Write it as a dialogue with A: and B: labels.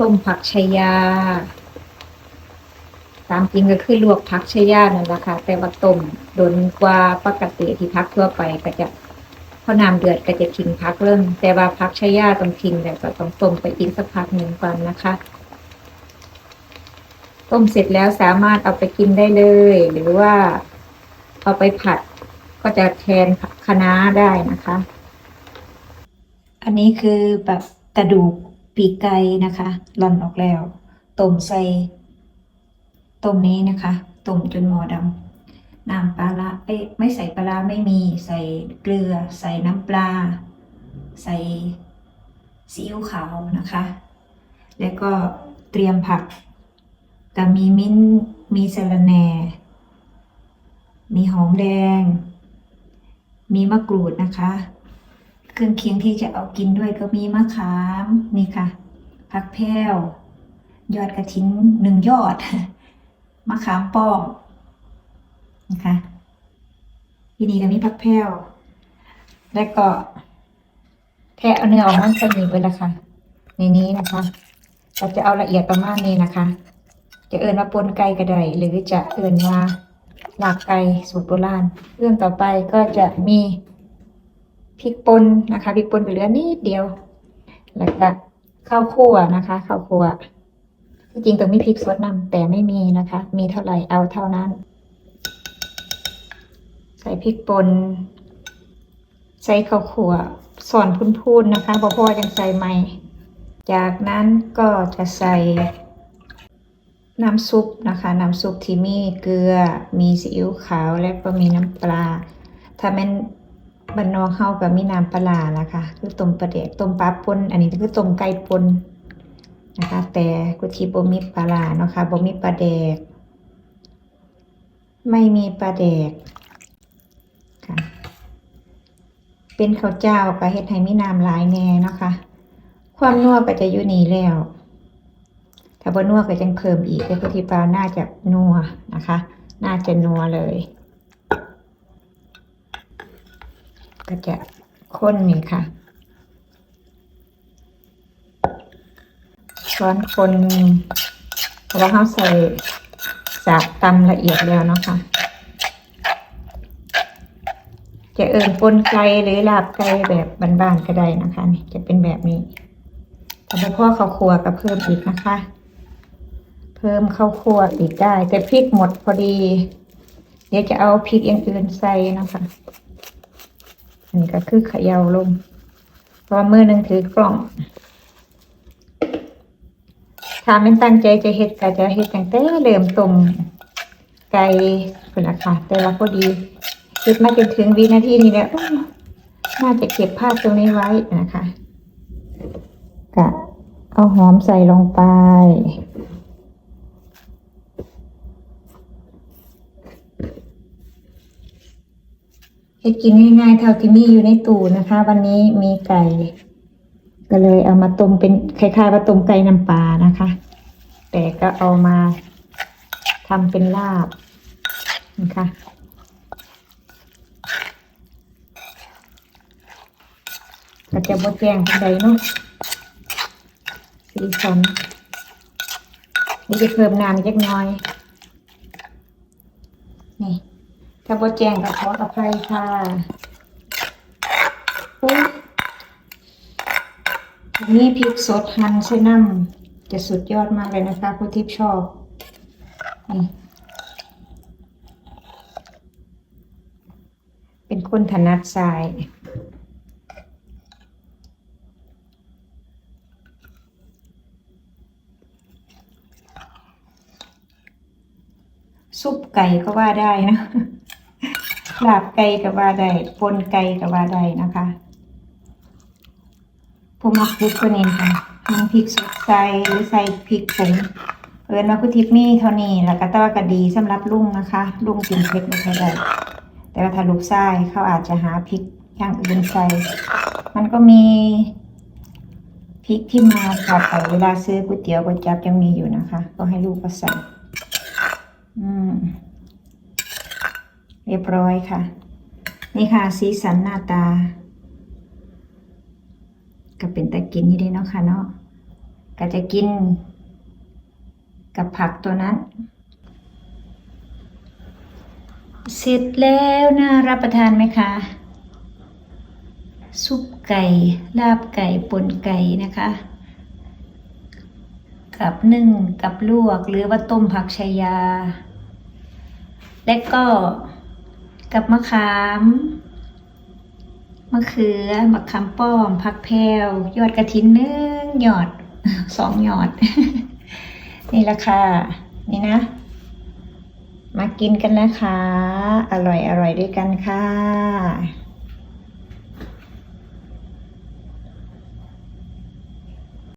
A: ต้มผักชายา ตามจริงก็คือลวกผักชายานั่นแหละค่ะ แต่ว่าต้มโดนกว่าปกติที่พักทั่วไปก็จะพอน้ำเดือดก็จะทิ้งพักเริ่ม แต่ว่าผักชายาต้องทิ้งแต่ก็ต้องต้มไปอีกสักพักหนึ่งก่อนนะคะต้มเสร็จแล้วสามารถเอาไปกินได้เลย หรือว่าเอาไปผัดก็จะแทนผักคะน้าได้นะคะ อันนี้คือแบบกระดูก ปีกไก่นะคะร่อนออกแล้วต้มใส่ต้มนี้นะคะต้มจนหมอดำน้ำปลาร้าเอ้ยไม่ใส่ปลาไม่มีใส่เกลือ ใส่น้ำปลา ใส่ซีอิ๊วขาวนะคะ แล้วก็เตรียมผักก็มีมิ้นมีสะระแหน่ มีหอมแดง มีมะกรูดนะคะ เครื่องเคียงที่จะเอากินด้วยก็มีมะขามนี่ค่ะผักแพรวยอดกระถินหนึ่งยอด มะขามป้อมนะคะที่นี่ก็มีผักแพรวและก็แทะเอาเนื้อออกมันสนิทไปละค่ะ ในนี้นะคะเราจะเอาละเอียดประมาณนี้นะคะ จะเอินว่าปนไก่ก็ไดหรือจะเอินว่าหลากไก่สูตรโบราณเรื่องต่อไปก็จะมี พริกป่นนะคะพริกป่นก็เหลือนิดเดียว แล้วก็ข้าวคั่วนะคะข้าวคั่วที่จริงต้องมีพริกสดนำแต่ไม่มีนะคะ มีเท่าไหร่เอาเท่านั้น ใส่พริกป่นใส่ข้าวคั่วสอนพูนๆนะคะพราะพ่อยังใส่ใหม่ จากนั้นก็จะใส่น้ำซุปนะคะ น้ำซุปที่มีเกลือ มีซีอิ๊วขาวและก็มีน้ำปลา ถ้าแม่น บันนอกเข้ากับมีน้ำปลาร้านะคะคือต้มปลาเดกต้มปลาปนอันนี้คือต้มไก่ปนนะคะ แต่กุทีบ่มีปลาร้าเนาะค่ะบ่มีปลาแดก ไม่มีปลาแดกค่ะ เป็นข้าวเจ้าก็เฮ็ดให้มีน้ำหลายแน่เนาะค่ะ ความนัวก็จะอยู่นี่แล้ว ถ้าบ่นัวก็จังเพิ่มอีกแต่กุทีปลาน่าจะนัวนะคะ น่าจะนัวเลย ก็จะข้นนี่ค่ะ ช้อนคนเพราะว่าเขาใส่จากตำละเอียดแล้วเนาะค่ะ จะเอิญปนไก่หรือลาบไก่แบบบานๆก็ได้นะคะนี่จะเป็นแบบนี้แต่อพ่อข้าวคั่วก็เพิ่มอีกนะคะ เพิ่มข้าวคั่วอีกได้ แต่พริกหมดพอดี เดี๋ยวจะเอาพริกอย่างอื่นใส่นะคะ อันนี้ก็คือเขย่าลงเพราะว่ามือนึงถือกล่อง ถ้าไม่ตั้งใจจะเฮ็ดก็จะเฮ็ดตั้งแต่เริ่มต้มไก่คุณละค่ะ แต่ว่าพอดีเฮ็ดมาจนถึงวินาทีนี้แล้วน่าจะเก็บภาพตรงนี้ไว้นะคะกะเอาหอมใส่ลงไป เฮ็ดกินง่ายๆเท่าที่มีอยู่ในตู้นะคะ วันนี้มีไก่ ก็เลยเอามาต้มเป็นคล้ายๆว่าต้มไก่น้ำปลานะคะ แต่ก็เอามาทำเป็นลาบนะคะก็จะบดแจงทันใดเนาะสีสันนี่จะเพิ่มน้ำเล็กน้อย นี่ ถ้าบดแจงก็ขออภัยค่ะอุ๊ยอันนี่พริกสดหั่นใส่น้ำจะสุดยอดมากเลยนะคะผู้ที่ชอบนี่เป็นคนถนัดสายซุปไก่ก็ว่าได้นะ ลาบไก่ก็ว่าได้ปนไก่ก็ว่าได้นะคะผมมักพริกตัวนี้ค่ะน้ำพริกสดใส่หรือใส่พริกผงเอิญว่าคุณทิพย์มีเท่านี้แล้วก็แตว่าก็ดีสำหรับลุงนะคะลุงกินเผ็ดไม่ค่อยได้แต่ว่าถ้าลูกชายเขาอาจจะหาพริกอย่างอื่นใส่มันก็มีพริกที่มาขาดไปเวลาซื้อก๋วยเตี๋ยวก๋วยจั๊บยังมีอยู่นะคะ ก็ให้ลูกก็ใส่อืม เรียบร้อยค่ะ นี่ค่ะสีสันหน้าตา ก็เป็นตะกินนี่ได้เนาะค่ะเนาะก็จะกิน กับผักตัวนั้น เสร็จแล้วน่ารับประทานไหมคะซุปไก่ ลาบไก่ป่นไก่นะคะ กับนึ่งกับลวกหรือว่าต้มผักชายา และก็ กับมะขาม มะเขือมะขามป้อม ผักแพรวยอดกระถินหนึ่งหยอดสองหยอด นี่ละค่ะ นี่นะ มากินกันนะคะ อร่อยอร่อยด้วยกันค่ะ